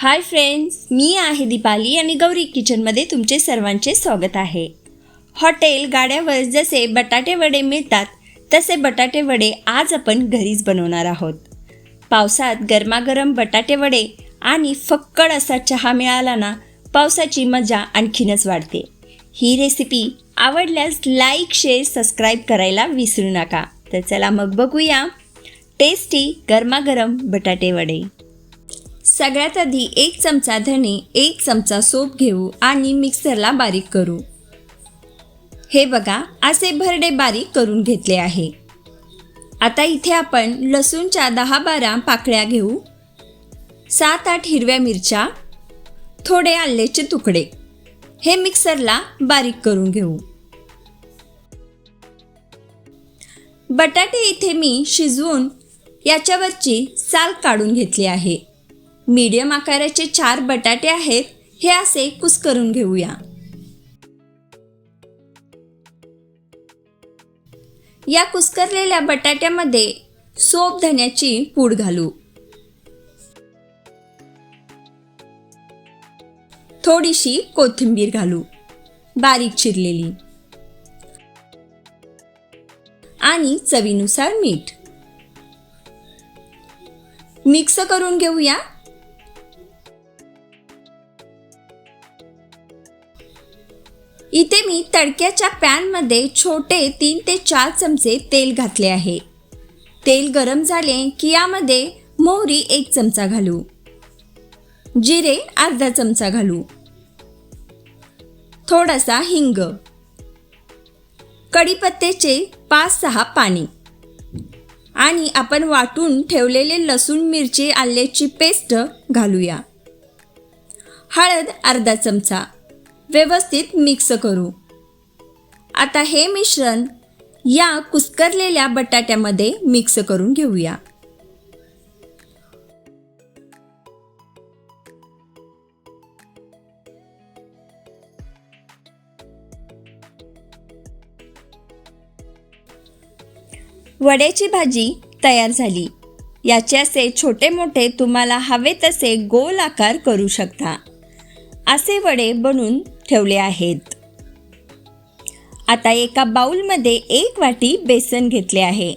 Hi friends मी आहे दीपाली आणि गौरी किचनमध्ये तुमचे सर्वांचे स्वागत आहे. हॉटेल गाड्यावर जसे बटाटे वडे मिळतात तसे बटाटे वडे आज आपण घरीच बनवणार आहोत. पावसात गरमागरम बटाटे वडे आणि फक्कड असा चहा मिळाला ना पावसाची मजा आणखीनच वाढते. ही रेसिपी आवडल्यास लाईक शेअर सबस्क्राईब करायला विसरू नका. तर चला मग बघूया. टेस्टी गरमागरम बटाटे वडे. सगळ्यात आधी एक चमचा धणे एक चमचा सोप घेऊ आणि मिक्सरला बारीक करू. हे बघा असे भरडे बारीक करून घेतले आहे. आता इथे आपण लसूणच्या दहा बारा पाकळ्या घेऊ. सात आठ हिरव्या मिरच्या थोडे आल्याचे तुकडे. हे मिक्सरला बारीक करून घेऊ. बटाटे इथे मी शिजवून याच्यावरची साल काढून घेतली आहे. मीडियम आकाराचे चार बटाटे आहेत हे असे कुस्करून घेऊया. या कुस्करलेल्या बटाट्यामध्ये सोप धण्याची पूड घालू. थोडीशी कोथिंबीर घालू बारीक चिरलेली. आणि चवीनुसार मीठ. मिक्स करून घेऊया. इथे मी तडक्याच्या पॅनमध्ये छोटे तीन ते चार चमचे तेल घातले आहे. तेल गरम झाले की यामध्ये मोहरी एक चमचा घालू. जिरे अर्धा चमचा घालू. थोडासा हिंग. कढीपत्त्याचे पाच सहा पाणी आणि आपण वाटून ठेवलेले लसूण मिरची आल्याची पेस्ट घालूया. हळद अर्धा चमचा. व्यवस्थित मिक्स करू. आता हे मिश्रण या कुस्करलेल्या बटाट्यामध्ये मिक्स करून घेऊया. वड्याची भाजी तयार झाली. याचे असे छोटे मोठे तुम्हाला हवे तसे गोल आकार करू शकता. असे वडे बनवून ठेवले आहेत. आता एका बाउलमध्ये एक वाटी बेसन घेतले आहे.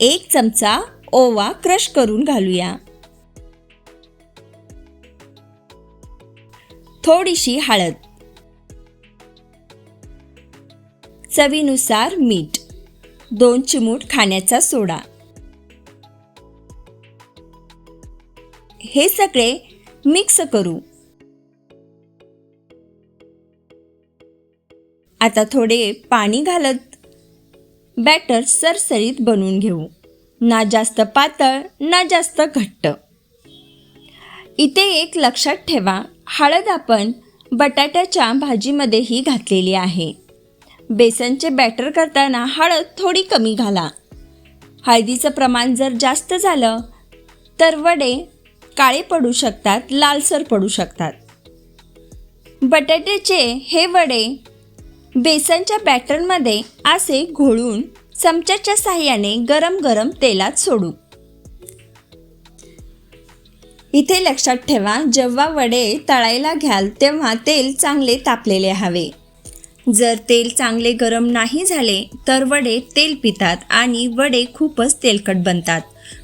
एक चमचा ओवा क्रश करून घालूया. थोडीशी हळद. चवीनुसार मीठ. दोन चिमूट खाण्याचा सोडा. हे सगळे मिक्स करू. आता थोडे पाणी घालत बॅटर सरसरीत बनवून घेऊ. ना जास्त पातळ ना जास्त घट्ट. इथे एक लक्षात ठेवा हळद आपण बटाट्याच्या भाजीमध्येही घातलेली आहे. बेसनचे बॅटर करताना हळद थोडी कमी घाला. हळदीचं प्रमाण जर जास्त झालं तर वडे काळे पडू शकतात लालसर पडू शकतात. बटाट्याचे हे वडे बेसनच्या बॅटरमध्ये असे घोळून चमच्याच्या साह्याने गरम गरम तेलात सोडू. इथे लक्षात ठेवा जेव्हा वडे तळायला घ्याल तेव्हा तेल चांगले तापलेले हवे. जर तेल चांगले गरम नाही झाले तर वडे तेल पितात आणि वडे खूपच तेलकट बनतात.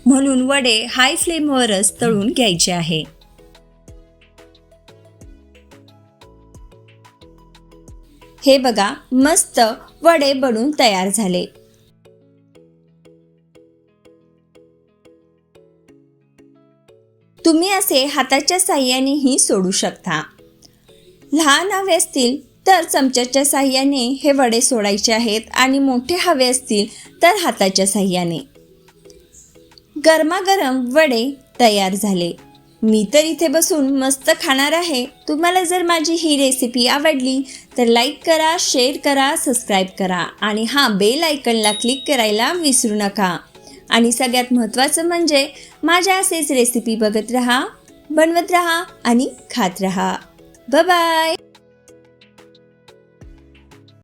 म्हणून वडे हाय फ्लेमवरच तळून घ्यायचे आहे. हे बघा मस्त वडे बनून तयार झाले. तुम्ही असे हाताच्या साह्यानेही सोडू शकता. लहान हवे असतील तर चमच्याच्या साह्याने हे वडे सोडायचे आहेत आणि मोठे हवे असतील तर हाताच्या साह्याने. गरमागरम वडे तयार झाले. मी तर इथे बसून मस्त खाणार आहे. तुम्हाला जर माझी ही रेसिपी आवडली तर लाईक करा शेअर करा सबस्क्राईब करा. आणि हां बेल आयकनला क्लिक करायला विसरू नका. आणि सगळ्यात महत्त्वाचं म्हणजे माझ्या असेच रेसिपी बघत रहा बनवत रहा आणि खात रहा. बाय